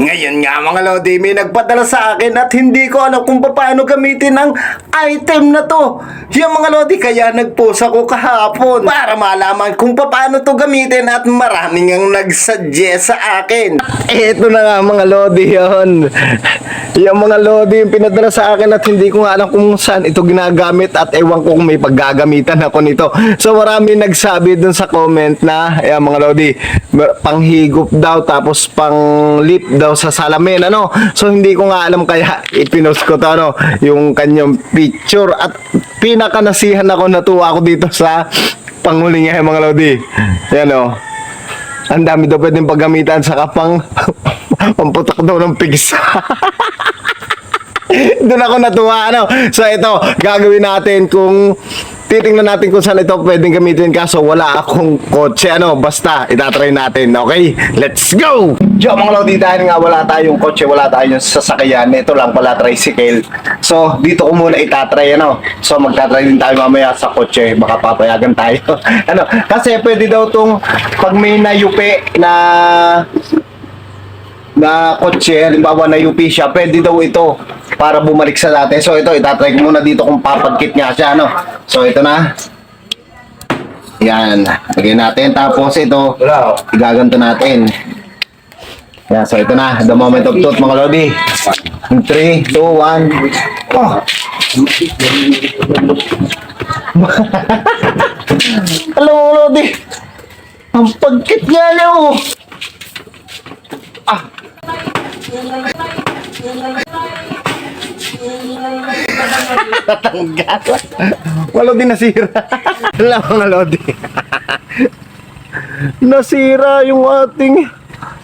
Ngayon nga mga Lodi, may nagpadala sa akin at hindi ko alam kung paano gamitin ang item na to. Yung mga Lodi, kaya nag-post ako kahapon para malaman kung paano to gamitin at maraming ang nagsuggest sa akin. Eto na nga mga Lodi yon. Yung mga Lodi yung pinadala sa akin at hindi ko nga alam kung saan ito ginagamit at ewan ko kung may paggagamitan ako nito. So marami nagsabi dun sa comment na, ayan mga Lodi, panghigop daw tapos pang lip daw sa salamin ano. So hindi ko nga alam kaya ipinost ko to ano, yung kanyang picture at pinaka nasihan ako natuwa ako dito sa panghuli niya mga Lodi. Yan oh. Ang dami daw pwedeng paggamitan sa kapang pamputok daw ng pigs. Doon ako natuwa, ano. So, ito, gagawin natin kung titingnan natin kung saan ito pwedeng gamitin kaso wala akong kotse, ano. Basta, itatry natin, okay? Let's go! Yo, mga lodi, dahil nga wala tayong kotse, wala tayong sasakyan, ito lang pala, tricycle. So, dito ko muna itatry, ano. So, magtatry din tayo mamaya sa kotse, baka papayagan tayo. ano, kasi pwede daw tong pag may nayupi na na kotse, halimbawa na UP siya, pwede daw ito para bumalik sa dati. So ito, itatry ko muna dito kung papagkit nga siya, ano. So ito na. Yan, lagyan natin. Tapos ito, igaganto natin. Yan, so ito na, the moment of truth mga lodi. 3, 2, 1. Oh! Alam mo, lodi. Ang pagkit nga na, oh. Tatanggal. Wala din nasira. Wala mga lodi. nasira yung ating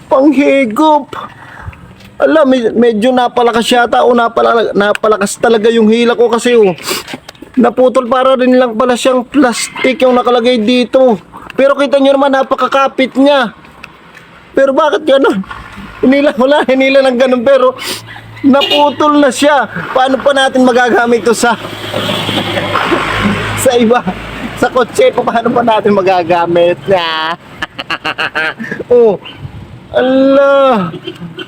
panghigop. Alam, med- medyo napalakas yata o napala, napalakas talaga yung hila ko kasi oh. Naputol para rin lang pala siyang plastic yung nakalagay dito. Pero kita nyo naman napakakapit niya. Pero bakit gano'n? Hinila, wala, hinila ng gano'n pero naputol na siya. Paano pa natin magagamit to sa sa iba? Sa kotse, paano pa natin magagamit na? oh, Allah,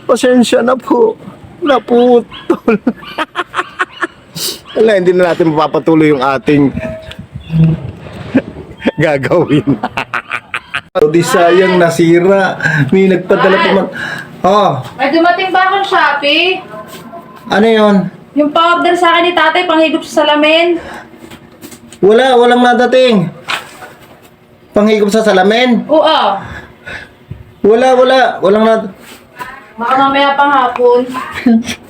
pasensya na po. Naputol. Wala, hindi na natin mapapatuloy yung ating gagawin. Di sayang nasira. May nagpadala pa man. Oh, May dumating ba akong Shopee? ano yon? Yung pa-order sa akin ni tatay, panghigop sa salamin. Wala, walang nadating. Panghigop sa salamin? Oo. Wala, wala. Walang nad... Baka mamaya pang hapon.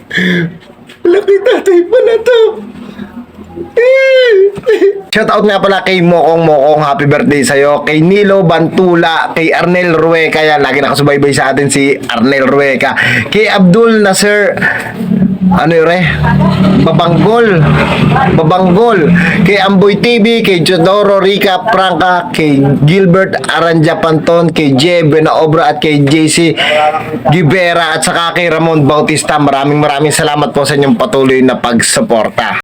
Laki tatay pa na to. Shout out nga pala kay Mokong Mokong. Happy birthday sa'yo. Kay Nilo Bantula Kay Arnel Rueca. Yan Lagi nakasubaybay sa atin si Arnel Rueca. Kay Abdul Nasir Ano yun re? Babanggol. Babanggol. Kay Amboy TV Kay Jodoro Rica Franca Kay Gilbert Aranja Panton Kay J. Benaobra At kay JC Gibera At saka kay Ramon Bautista. Maraming maraming salamat po sa inyong patuloy na pagsuporta